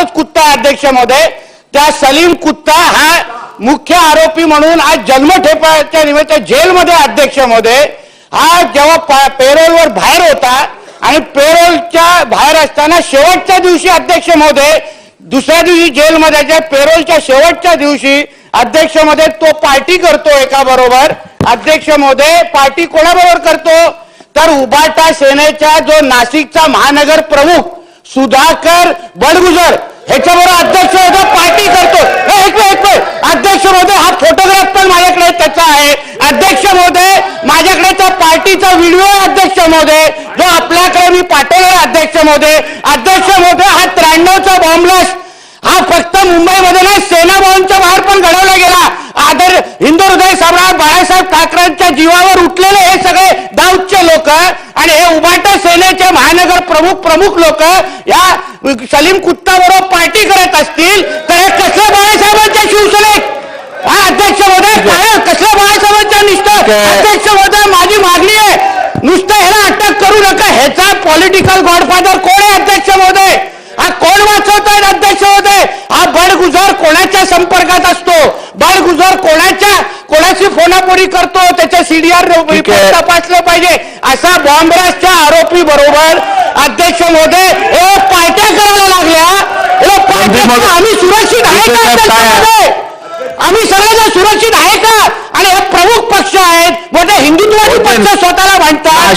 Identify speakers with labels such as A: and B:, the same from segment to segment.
A: गावातच कुत्ता अध्यक्ष महोदय त्या सलीम कुत्ता हा मुख्य आरोपी म्हणून आज जन्मठेपाच्या निमित्त जेलमध्ये अध्यक्ष महोदय हा जेव्हा पेरोलवर बाहेर होता आणि पेरोलच्या बाहेर असताना शेवटच्या दिवशी अध्यक्ष महोदय दुसऱ्या दिवशी जेलमध्ये ज्या पेरोलच्या शेवटच्या दिवशी अध्यक्षमध्ये तो पार्टी करतो एका बरोबर अध्यक्ष महोदय पार्टी कोणाबरोबर करतो? तर उबाटा सेनेचा जो नाशिकचा महानगर प्रमुख सुधाकर बडगुजर ह्याच्याबरोबर अध्यक्ष होतो पार्टी करतो. हे एक एक अध्यक्ष महोदय हा फोटोग्राफ पण माझ्याकडे त्याचा आहे. अध्यक्ष महोदय माझ्याकडे त्या पार्टीचा व्हिडिओ अध्यक्ष महोदय. जो आपल्याकडे मी पाठवला अध्यक्ष महोदय. अध्यक्ष महोदय हा त्र्याण्णवचा बॉम्बलास्ट हा फक्त मुंबईमध्ये नाही सेना भवनच्या बाहेर पण घडवला गेला. आदर हिंदू हृदय सम्राट बाळासाहेब ठाकरेंच्या जीवावर उठलेले हे सगळे दाऊदचे लोक आणि हे उबाटा सेनेचे महानगर प्रमुख प्रमुख लोक या सलीम कुत्ता बरोबर पार्टी करत असतील तर हे कसल्या बाळासाहेबांच्या शिवसेनेत? हा अध्यक्ष महोदय काय कसल्या बाळासाहेबांच्या निष्ठा? अध्यक्ष महोदय माझी मागणी आहे. नुसतं ह्याला अटक करू नका. ह्याचा पॉलिटिकल गॉडफादर कोण आहे अध्यक्ष महोदय? हा कोण वाचवतायत अध्यक्ष महोदय? हा बडगुजर कोणाच्या संपर्कात असतो? बडगुजर कोणाच्या कोणाची फोनापोरी करतो? त्याच्या सीडीआर. तपासलं पाहिजे. असा बॉम्बलास्टच्या आरोपी बरोबर अध्यक्ष महोदय हे पार्ट्या करायला लागल्या हे पार्ट्या
B: महोदय.
A: आम्ही सुरक्षित आहे का? आम्ही सगळेजण सुरक्षित आहे का? आणि हे प्रमुख पक्ष आहेत. मध्ये हिंदुत्वादी. पक्ष स्वतःला म्हणतात.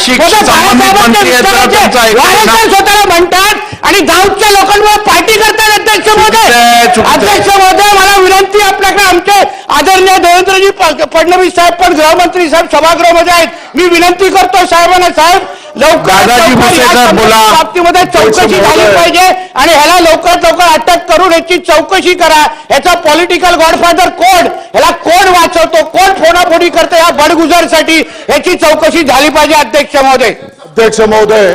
A: स्वतःला म्हणतात आणि दाऊदच्या लोकांवर पार्टी करतात अध्यक्ष महोदय. अध्यक्ष महोदय मला विनंती आपल्याकडे आमचे आदरणीय देवेंद्रजी फडणवीस साहेब पण गृहमंत्री साहेब सभागृहामध्ये आहेत. मी विनंती करतो साहेबांना साहेब लवकर
B: बोला.
A: बाबतीमध्ये चौकशी झाली. पाहिजे आणि ह्याला लवकरात लवकर अटक करून याची चौकशी करा. ह्याचा पॉलिटिकल गॉडफादर कोण? ह्याला कोण वाचवतो? कोण फोडाफोडी करतो या बडगुजरसाठी? याची चौकशी झाली पाहिजे अध्यक्ष महोदय.
C: अध्यक्ष महोदय